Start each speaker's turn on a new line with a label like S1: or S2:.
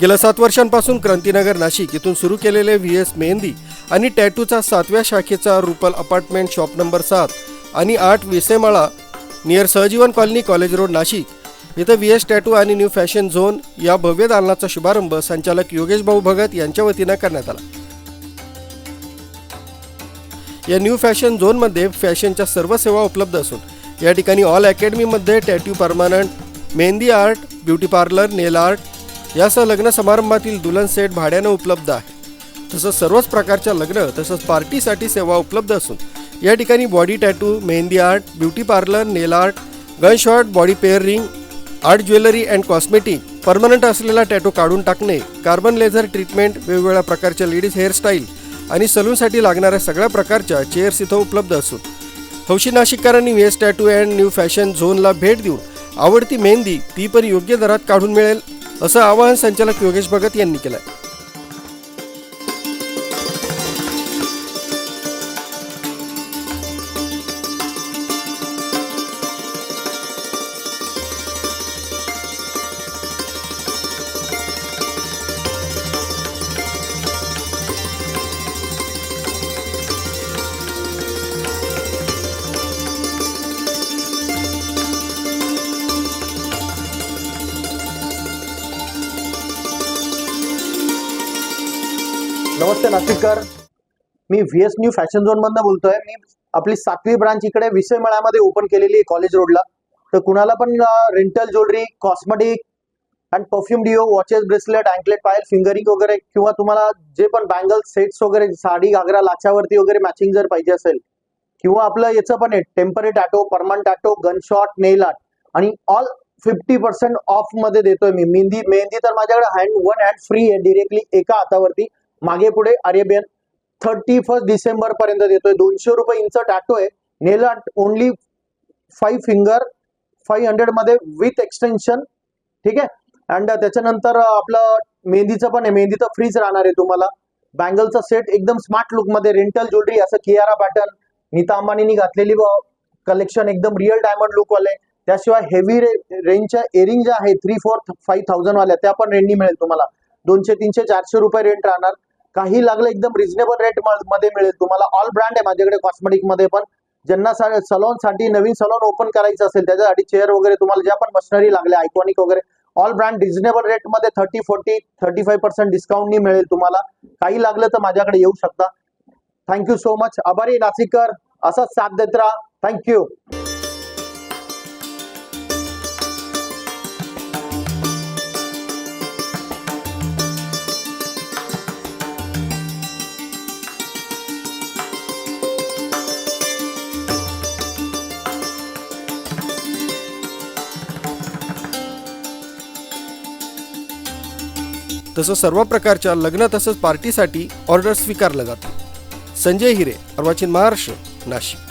S1: गेल्या सात वर्षांपासून क्रांतीनगर नाशिक इथून सुरू केलेले व्ही एस मेहंदी आणि टॅटूचा सातव्या शाखेचा रुपल अपार्टमेंट शॉप नंबर सात आणि आठ Visemala near Sahajivan colony college road Nashik. इथं व्ही एस टॅटू आणि न्यू फॅशन झोन या भव्य दालनाचा शुभारंभ संचालक योगेश भाऊ भगत यांच्या वतीनं करण्यात आला. या न्यू फॅशन झोनमध्ये फॅशनच्या सर्व सेवा उपलब्ध असून या ठिकाणी all अकॅडमीमध्ये tattoo permanent mehndi art beauty parlour nail art यासह लग्न समारंभातील दुल्हन सेट भाड्यानं उपलब्ध आहे. तसंच सर्वच प्रकारच्या लग्न तसंच पार्टीसाठी सेवा उपलब्ध असून या ठिकाणी body tattoo mehndi art beauty parlour nail art gun shot body pair ring art jewellery and cosmetic permanent असलेला टॅटू काढून टाकणे कार्बन लेझर ट्रीटमेंट वेगवेगळ्या प्रकारच्या लेडीज हेअरस्टाईल आणि सलूनसाठी लागणाऱ्या सगळ्या प्रकारच्या चेअर्स इथं उपलब्ध असून हौशी नाशिककारांनी west tattoo and new fashion झोनला भेट देऊन आवडती मेहंदी ती पण योग्य दरात काढून मिळेल. असं आवाहन संचालक योगेश भगत यांनी केलं
S2: नमस्ते नाशिककर. मी V S new fashion zone मधनं बोलतोय. मी आपली सातवी ब्रांच इकडे विषय मळ्यामध्ये ओपन केलेली आहे कॉलेज रोडला तर कुणाला पण rental jewellery cosmetic and perfume deo watches bracelet anklet Payal finger ring वगैरे किंवा तुम्हाला जे पण बँगल सेट्स वगैरे साडी घागरा लाच्यावरती वगैरे मॅचिंग जर पाहिजे असेल किंवा आपलं याचं पण आहे temporary tattoo permanent tattoo gun shot nail art आणि ऑल फिफ्टी पर्सेंट ऑफमध्ये देतोय मी. मेहंदी मेहंदी तर माझ्याकडे हँड वन हँड फ्री आहे डिरेक्टली एका हातावरती. मागे पुढे अरेबियन. थर्टी फर्स्ट डिसेंबर पर्यंत देतोय. दोनशे रुपये इंच टॅटो आहे nail art only five finger five हंड्रेडमध्ये with extension ठीक आहे? अँड त्याच्यानंतर आपलं मेहंदीचं पण आहे. मेहंदी तर फ्रीच राहणार आहे तुम्हाला. बँगलचा सेट एकदम स्मार्ट लुकमध्ये रेंटल ज्वेलरी असं कियारा पॅटर्न नीता अंबानीनी घातलेली कलेक्शन एकदम रिअल डायमंड लुक वाले. त्याशिवाय हेवी रेंजच्या एरिंग ज्या आहे थ्री फोर फाईव्ह थाउजंड वाल्या त्या पण रेंटनी मिळेल तुम्हाला. दोनशे तीनशे चारशे रुपये रेंट राहणार. काही लागलं एकदम रिझनेबल रेटमध्ये मिळेल. तुम्हाला ऑल ब्रँड आहे माझ्याकडे कॉस्मेटिकमध्ये पण. ज्यांना सलॉनसाठी नवीन सलॉन ओपन करायचं असेल त्याच्यासाठी चेअर वगैरे तुम्हाला ज्या पण मशिनरी लागल्या आयकॉनिक वगैरे ऑल ब्रँड रिझनेबल रेटमध्ये thirty forty thirty five percent डिस्काउंटनी मिळेल तुम्हाला. काही लागलं तर माझ्याकडे येऊ शकता. थँक्यू सो मच आभारी नाशिककर असंच साथ देत राहा. थँक्यू
S1: तसं सर्व प्रकारच्या लग्न तसंच पार्टीसाठी ऑर्डर स्वीकारलं जातं. संजय हिरे अर्वाचीन महाराष्ट्र नाशिक.